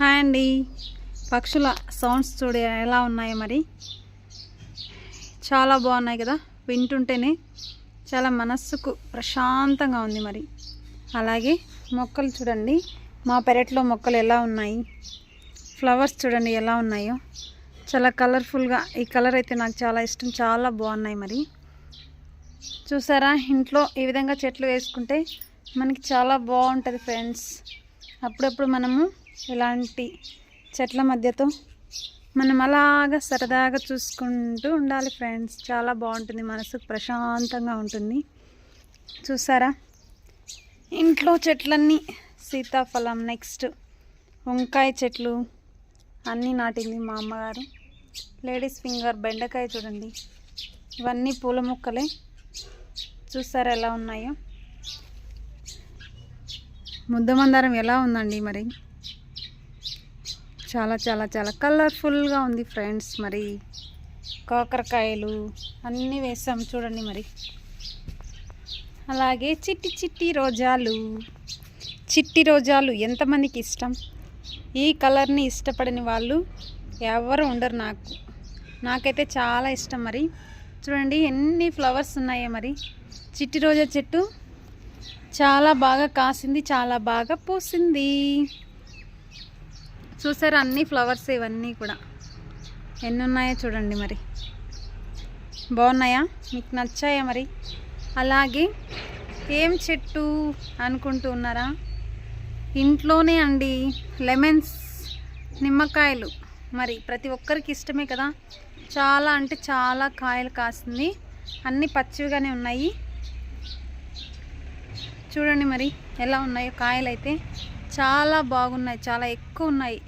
Hi అండి. పక్షుల sounds చూడ ఎలా ఉన్నాయి మరి? చాలా బాగున్నాయి కదా? వింటుంటేనే చాలా మనస్సుకు ప్రశాంతంగా ఉంది మరి. అలాగే మొక్కలు చూడండి. మా పెరట్లో మొక్కలు ఎలా ఉన్నాయి? ఫ్లవర్స్ చూడండి ఎలా ఉన్నాయో. చాలా కలర్ఫుల్గా ఈ కలర్ అయితే నాకు చాలా ఇష్టం. చాలా బాగున్నాయి మరి. చూసారా? ఇంట్లో ఈ విధంగా చెట్లు వేసుకుంటే మనకి చాలా బాగుంటుంది ఫ్రెండ్స్. అప్పుడప్పుడు మనము ఇలాంటి చెట్ల మధ్యతో మనం అలాగా సరదాగా చూసుకుంటూ ఉండాలి ఫ్రెండ్స్. చాలా బాగుంటుంది మనసుకు ప్రశాంతంగా ఉంటుంది. చూసారా? ఇంట్లో చెట్లన్నీ సీతాఫలం నెక్స్ట్ వంకాయ చెట్లు అన్నీ నాటింది మా అమ్మగారు. లేడీస్ ఫింగర్ బెండకాయ చూడండి. ఇవన్నీ పూల మొక్కలే. చూసారా ఎలా ఉన్నాయో? ముద్ద మందారం ఎలా ఉందండి మరి? చాలా చాలా చాలా కలర్ఫుల్గా ఉంది ఫ్రెండ్స్ మరి కాకరకాయలు అన్నీ వేసాం చూడండి మరి. అలాగే చిట్టి చిట్టి రోజాలు. చిట్టి రోజాలు ఎంతమందికి ఇష్టం? ఈ కలర్ని ఇష్టపడని వాళ్ళు ఎవరు ఉండరు నాకు. నాకైతే చాలా ఇష్టం మరి. చూడండి ఎన్ని ఫ్లవర్స్ ఉన్నాయో మరి. చిట్టి రోజా చెట్టు చాలా బాగా కాసింది చాలా బాగా పూసింది. చూసారా అన్ని ఫ్లవర్స్ ఇవన్నీ కూడా. ఎన్ని ఉన్నాయో చూడండి మరి. బాగున్నాయా? మీకు నచ్చాయా మరి? అలాగే ఏం చెట్టు అనుకుంటూ ఉన్నారా? ఇంట్లోనే అండి లెమన్స్ నిమ్మకాయలు. మరి ప్రతి ఒక్కరికి ఇష్టమే కదా? చాలా అంటే చాలా కాయలు కాసింది. అన్నీ పచ్చివిగానే ఉన్నాయి. చూడండి మరి ఎలా ఉన్నాయో కాయలు అయితే చాలా బాగున్నాయి చాలా ఎక్కువ ఉన్నాయి.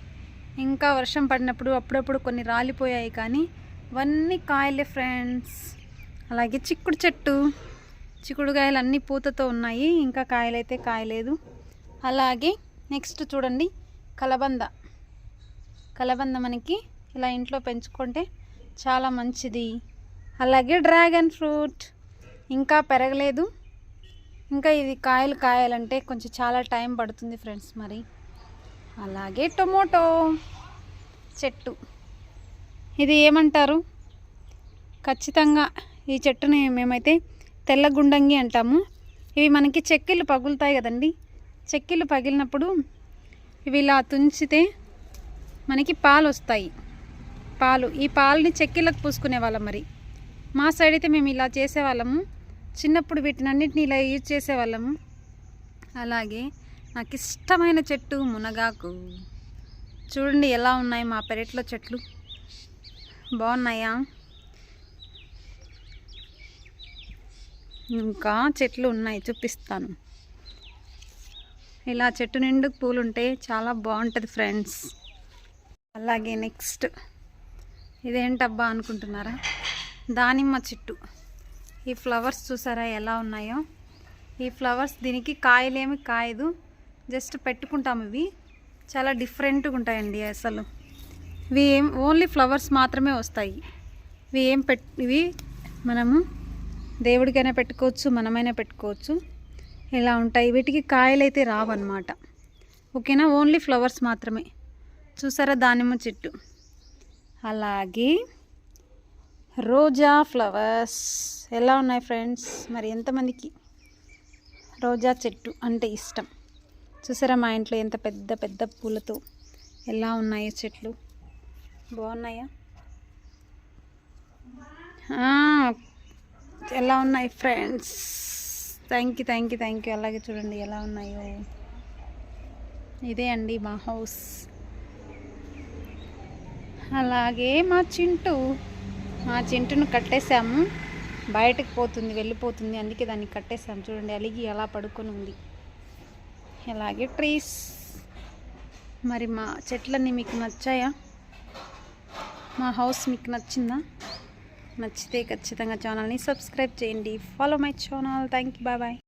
ఇంకా వర్షం పడినప్పుడు అప్పుడప్పుడు కొన్ని రాలిపోయాయి కానీ ఇవన్నీ కాయలే ఫ్రెండ్స్. అలాగే చిక్కుడు చెట్టు చిక్కుడుకాయలు అన్నీ పూతతో ఉన్నాయి ఇంకా కాయలైతే కాయలేదు. అలాగే నెక్స్ట్ చూడండి కలబంద. కలబంద మనకి ఇలా ఇంట్లో పెంచుకుంటే చాలా మంచిది. అలాగే డ్రాగన్ ఫ్రూట్ ఇంకా పెరగలేదు. ఇంకా ఇది కాయలు కాయాలంటే కొంచెం చాలా టైం పడుతుంది ఫ్రెండ్స్ మరి. అలాగే టొమాటో చెట్టు. ఇది ఏమంటారు? ఖచ్చితంగా ఈ చెట్టుని మేమైతే తెల్ల గుండంగి అంటాము. ఇవి మనకి చెక్కిళ్ళు పగులుతాయి కదండి. చెక్కిళ్ళు పగిలినప్పుడు ఇవి ఇలా తుంచితే మనకి పాలు వస్తాయి. పాలు. ఈ పాలని చెక్కిళ్ళకు పూసుకునే వాళ్ళం మరి. మా సైడ్ అయితే మేము ఇలా చేసేవాళ్ళము. చిన్నప్పుడు వీటినన్నిటిని ఇలా యూజ్ చేసేవాళ్ళము. అలాగే నాకు ఇష్టమైన చెట్టు మునగాకు. చూడండి ఎలా ఉన్నాయి మా పెరట్లో చెట్లు. బాగున్నాయా? ఇంకా చెట్లు ఉన్నాయి చూపిస్తాను. ఇలా చెట్టు నిండుకు పూలు ఉంటే చాలా బాగుంటుంది ఫ్రెండ్స్. అలాగే నెక్స్ట్. ఇదేంటబ్బా అనుకుంటున్నారా? దానిమ్మ చెట్టు. ఈ ఫ్లవర్స్ చూసారా ఎలా ఉన్నాయో? ఈ ఫ్లవర్స్ దీనికి కాయలేమి కాయదు. జస్ట్ పెట్టుకుంటాము ఇవి. చాలా డిఫరెంట్గా ఉంటాయండి అసలు. ఇవి ఏం ఓన్లీ ఫ్లవర్స్ మాత్రమే వస్తాయి. ఇవి ఏం పెట్ ఇవి మనము దేవుడికైనా పెట్టుకోవచ్చు మనమైనా పెట్టుకోవచ్చు. ఇలా ఉంటాయి. వీటికి కాయలు అయితే రావన్నమాట. ఓకేనా? ఓన్లీ ఫ్లవర్స్ మాత్రమే. చూసారా దానిమ్మ చెట్టు? అలాగే రోజా ఫ్లవర్స్. ఎలా ఉన్నాయి ఫ్రెండ్స్? మరి ఎంతమందికి? రోజా చెట్టు అంటే ఇష్టం. చూసారా మా ఇంట్లో ఎంత పెద్ద పెద్ద పూలతో ఎలా ఉన్నాయో చెట్లు? బాగున్నాయా? ఎలా ఉన్నాయి friends? Thank you thank you thank you అలాగే చూడండి ఎలా ఉన్నాయో. ఇదే అండి మా హౌస్. అలాగే మా చింటూ. మా చింటును కట్టేశాము. బయటకు పోతుంది వెళ్ళిపోతుంది. అందుకే దాన్ని కట్టేసాము చూడండి అలిగి ఎలా పడుకొని ఉంది. అలాగే ట్రీస్. మరి మా చెట్లన్నీ మీకు నచ్చాయా? మా హౌస్ మీకు నచ్చిందా? నచ్చితే ఖచ్చితంగా ఛానల్ని సబ్స్క్రైబ్ చేయండి. Follow my channel thank you bye bye